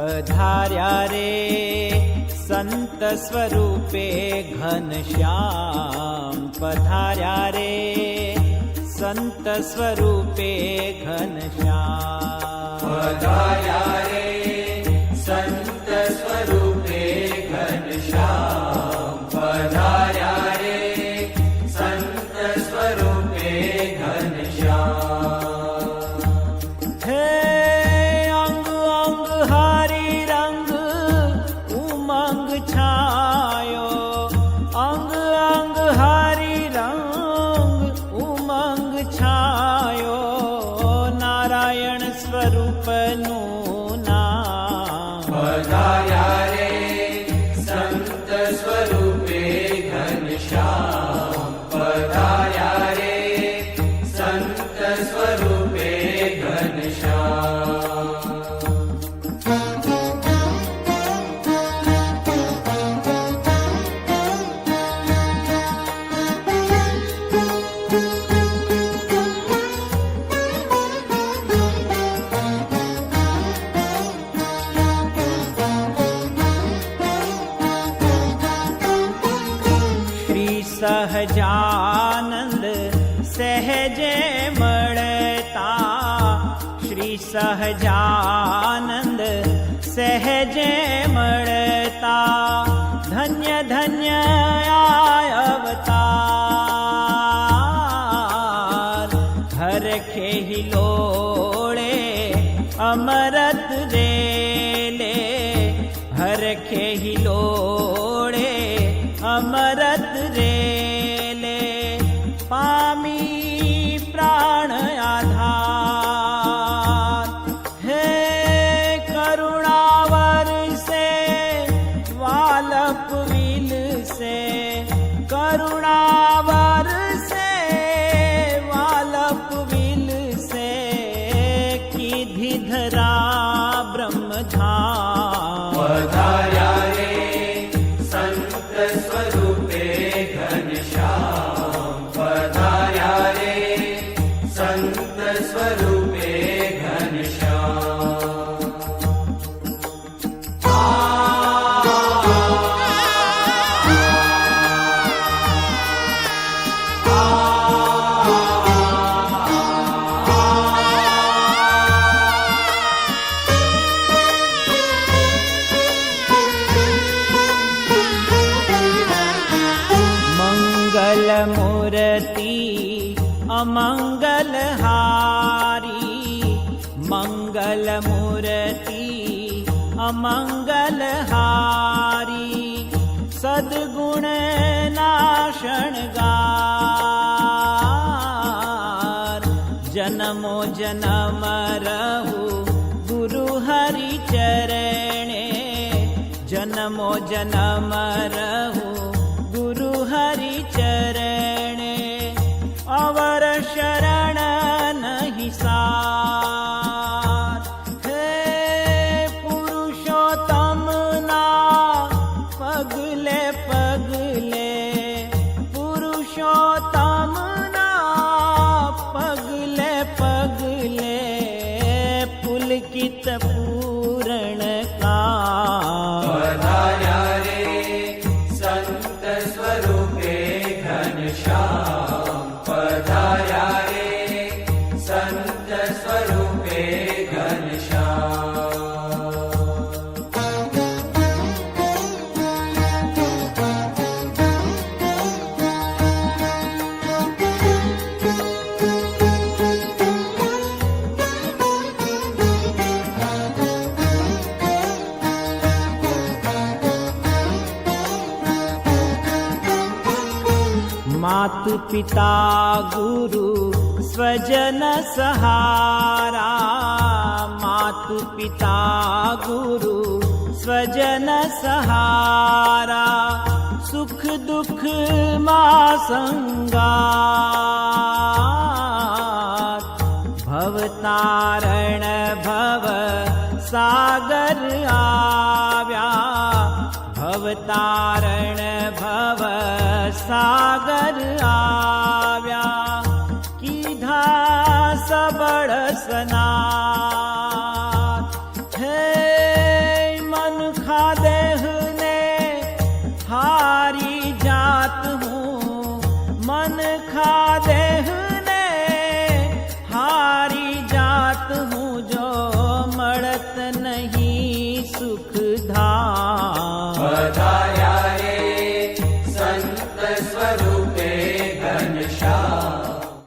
पधारा रे सन्तस्वरूपे घनश्याम पधारा रे सन्तस्वरूपे घनशामधारा रे सहजानंद सहजे સહજાનંદ સહેજે મળતા ધન્ય ધન્ય અવતાર હર ખેહી લોળે અમરત રેલે હર ખેહી લોળે અમરત ಸ್ವರೂಪ મંગલ મૂર્તિ અમંગલ હારી મંગલ जनमो जनम रहु गुरु हरिचरणे જનમો જનમ રહું पूरणका या रे संत स्वरूपे धनि शा मा पिता गुरु स्वजन सहारा। मा पिता गुरु स्वजन सहारा। सुख दुख मा भवतारण भव सागर आव्या। भवतारण સાગર આવ્યા કીધા સબળ સના હે મન ખાદેહ ને હારી જાત હું મન ખાદેહ ને હારી જાત હું જો મળત નહીં સુખ ધા